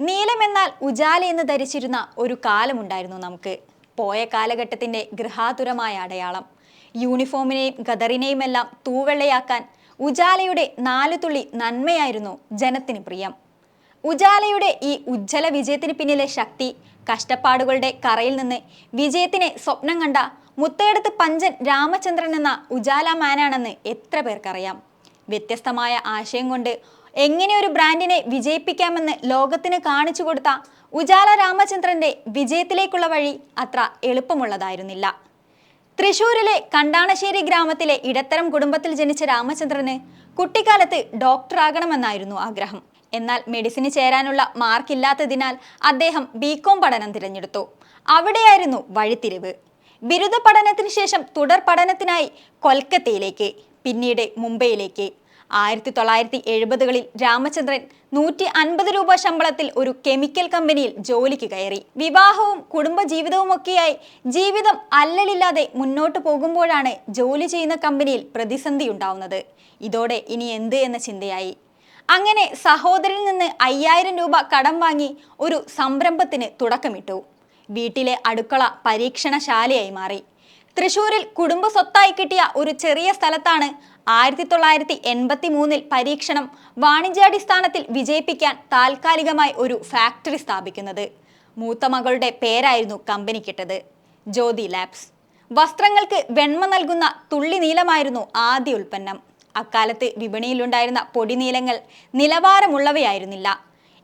നീലമെന്നാൽ ഉജാല എന്ന് ധരിച്ചിരുന്ന ഒരു കാലമുണ്ടായിരുന്നു നമുക്ക്. പോയ കാലഘട്ടത്തിന്റെ ഗൃഹാതുരമായ അടയാളം. യൂണിഫോമിനെയും ഗദറിനെയും എല്ലാം തൂവെള്ളയാക്കാൻ ഉജാലയുടെ നാലു തുള്ളി നന്മയായിരുന്നു ജനത്തിന് പ്രിയം. ഉജാലയുടെ ഈ ഉജ്ജ്വല വിജയത്തിന് പിന്നിലെ ശക്തി കഷ്ടപ്പാടുകളുടെ കറയിൽ നിന്ന് വിജയത്തിനെ സ്വപ്നം കണ്ട മുത്തേടത്ത് പഞ്ചൻ രാമചന്ദ്രൻ എന്ന ഉജാല മാനാണെന്ന് എത്ര പേർക്കറിയാം. വ്യത്യസ്തമായ ആശയം കൊണ്ട് എങ്ങനെ ഒരു ബ്രാൻഡിനെ വിജയിപ്പിക്കാമെന്ന് ലോകത്തിന് കാണിച്ചു കൊടുത്ത ഉജാല രാമചന്ദ്രന്റെ വിജയത്തിലേക്കുള്ള വഴി അത്ര എളുപ്പമുള്ളതായിരുന്നില്ല. തൃശൂരിലെ കണ്ടാണശ്ശേരി ഗ്രാമത്തിലെ ഇടത്തരം കുടുംബത്തിൽ ജനിച്ച രാമചന്ദ്രന് കുട്ടിക്കാലത്ത് ഡോക്ടറാകണമെന്നായിരുന്നു ആഗ്രഹം. എന്നാൽ മെഡിസിന് ചേരാനുള്ള മാർക്കില്ലാത്തതിനാൽ അദ്ദേഹം ബികോം പഠനം തിരഞ്ഞെടുത്തു. അവിടെയായിരുന്നു വഴിത്തിരിവ്. ബിരുദ പഠനത്തിന് ശേഷം തുടർ പഠനത്തിനായി കൊൽക്കത്തയിലേക്ക് പിന്നീട് മുംബൈയിലേക്ക്. ആയിരത്തി തൊള്ളായിരത്തി എഴുപതുകളിൽ രാമചന്ദ്രൻ നൂറ്റി അൻപത് രൂപ ശമ്പളത്തിൽ ഒരു കെമിക്കൽ കമ്പനിയിൽ ജോലിക്ക് കയറി. വിവാഹവും കുടുംബജീവിതവുമൊക്കെയായി ജീവിതം അല്ലലില്ലാതെ മുന്നോട്ട് പോകുമ്പോഴാണ് ജോലി ചെയ്യുന്ന കമ്പനിയിൽ പ്രതിസന്ധി ഉണ്ടാവുന്നത് ഇതോടെ ഇനി എന്ത് എന്ന ചിന്തയായി. അങ്ങനെ സഹോദരിൽ നിന്ന് അയ്യായിരം രൂപ കടം വാങ്ങി ഒരു സംരംഭത്തിന് തുടക്കമിട്ടു. വീട്ടിലെ അടുക്കള പരീക്ഷണശാലയായി മാറി. തൃശൂരിൽ കുടുംബ സ്വത്തായി കിട്ടിയ ഒരു ചെറിയ സ്ഥലത്താണ് ആയിരത്തി തൊള്ളായിരത്തി എൺപത്തി മൂന്നിൽ പരീക്ഷണം വാണിജ്യാടിസ്ഥാനത്തിൽ വിജയിപ്പിക്കാൻ താൽക്കാലികമായി ഒരു ഫാക്ടറി സ്ഥാപിക്കുന്നത്. മൂത്ത മകളുടെ പേരായിരുന്നു കമ്പനിക്കിട്ടത്. ജ്യോതി ലാബ്സ്. വസ്ത്രങ്ങൾക്ക് വെണ്മ നൽകുന്ന തുള്ളി നീലമായിരുന്നു ആദ്യ ഉൽപ്പന്നം. അക്കാലത്ത് വിപണിയിലുണ്ടായിരുന്ന പൊടിനീലങ്ങൾ നിലവാരമുള്ളവയായിരുന്നില്ല.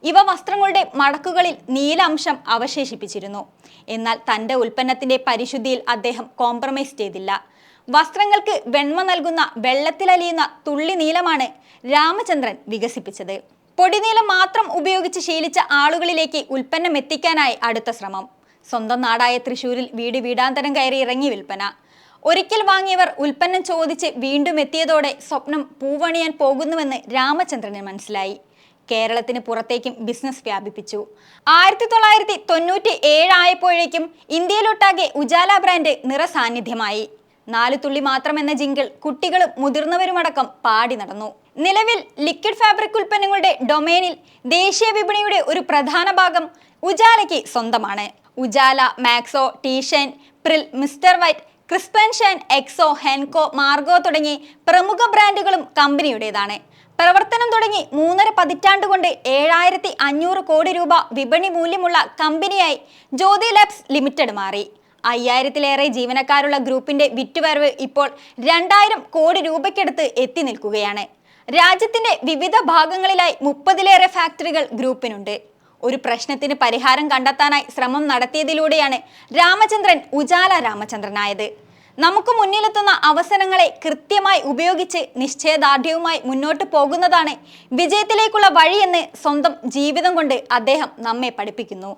ഇവ വസ്ത്രങ്ങളുടെ മടക്കുകളിൽ നീല അംശം അവശേഷിപ്പിച്ചിരുന്നു. എന്നാൽ തന്റെ ഉൽപ്പന്നത്തിന്റെ പരിശുദ്ധിയിൽ അദ്ദേഹം കോംപ്രമൈസ് ചെയ്തില്ല. വസ്ത്രങ്ങൾക്ക് വെണ്മ നൽകുന്ന വെള്ളത്തിലലിയുന്ന തുള്ളി നീലമാണ് രാമചന്ദ്രൻ വികസിപ്പിച്ചത്. പൊടിനീലം മാത്രം ഉപയോഗിച്ച് ശീലിച്ച ആളുകളിലേക്ക് ഉൽപ്പന്നം എത്തിക്കാനായി അടുത്ത ശ്രമം. സ്വന്തം നാടായ തൃശൂരിൽ വീട് വീടാന്തരം കയറി ഇറങ്ങി വിൽപ്പന. ഒരിക്കൽ വാങ്ങിയവർ ഉൽപ്പന്നം ചോദിച്ച് വീണ്ടും എത്തിയതോടെ സ്വപ്നം പൂവണിയാൻ പോകുന്നുവെന്ന് രാമചന്ദ്രന് മനസ്സിലായി. കേരളത്തിന് പുറത്തേക്കും ബിസിനസ് വ്യാപിപ്പിച്ചു. ആയിരത്തി തൊള്ളായിരത്തി തൊണ്ണൂറ്റി ഏഴായപ്പോഴേക്കും ഇന്ത്യയിലൊട്ടാകെ ഉജാല ബ്രാൻഡ് നിറസാന്നിധ്യമായി. നാല് തുള്ളി മാത്രം എന്ന ജിങ്കിൾ കുട്ടികളും മുതിർന്നവരുമടക്കം പാടി നടന്നു. നിലവിൽ ലിക്വിഡ് ഫാബ്രിക് ഉൽപ്പന്നങ്ങളുടെ ഡൊമൈനിൽ ദേശീയ വിപണിയുടെ ഒരു പ്രധാന ഭാഗം ഉജാലയ്ക്ക് സ്വന്തമാണ്. ഉജാല മാക്സോ ടീഷൻ പ്രിൽ മിസ്റ്റർ വൈറ്റ് ക്രിസ്പൻഷൻ എക്സോ ഹെൻകോ മാർഗോ തുടങ്ങി പ്രമുഖ ബ്രാൻഡുകളും കമ്പനിയുടേതാണ്. പ്രവർത്തനം തുടങ്ങി മൂന്നര പതിറ്റാണ്ട് കൊണ്ട് ഏഴായിരത്തി അഞ്ഞൂറ് കോടി രൂപ വിപണി മൂല്യമുള്ള കമ്പനിയായി ജ്യോതി ലാബ്സ് ലിമിറ്റഡ് മാറി. അയ്യായിരത്തിലേറെ ജീവനക്കാരുള്ള ഗ്രൂപ്പിന്റെ വിറ്റുവരവ് ഇപ്പോൾ രണ്ടായിരം കോടി രൂപയ്ക്കടുത്ത് എത്തി നിൽക്കുകയാണ്. രാജ്യത്തിന്റെ വിവിധ ഭാഗങ്ങളിലായി മുപ്പതിലേറെ ഫാക്ടറികൾ ഗ്രൂപ്പിനുണ്ട്. ഒരു പ്രശ്നത്തിന് പരിഹാരം കണ്ടെത്താനായി ശ്രമം നടത്തിയതിലൂടെയാണ് രാമചന്ദ്രൻ ഉജാല രാമചന്ദ്രനായത്. നമുക്ക് മുന്നിലെത്തുന്ന അവസരങ്ങളെ കൃത്യമായി ഉപയോഗിച്ച് നിശ്ചയദാർഢ്യവുമായി മുന്നോട്ട് പോകുന്നതാണ് വിജയത്തിലേക്കുള്ള വഴിയെന്ന് സ്വന്തം ജീവിതം കൊണ്ട് അദ്ദേഹം നമ്മെ പഠിപ്പിക്കുന്നു.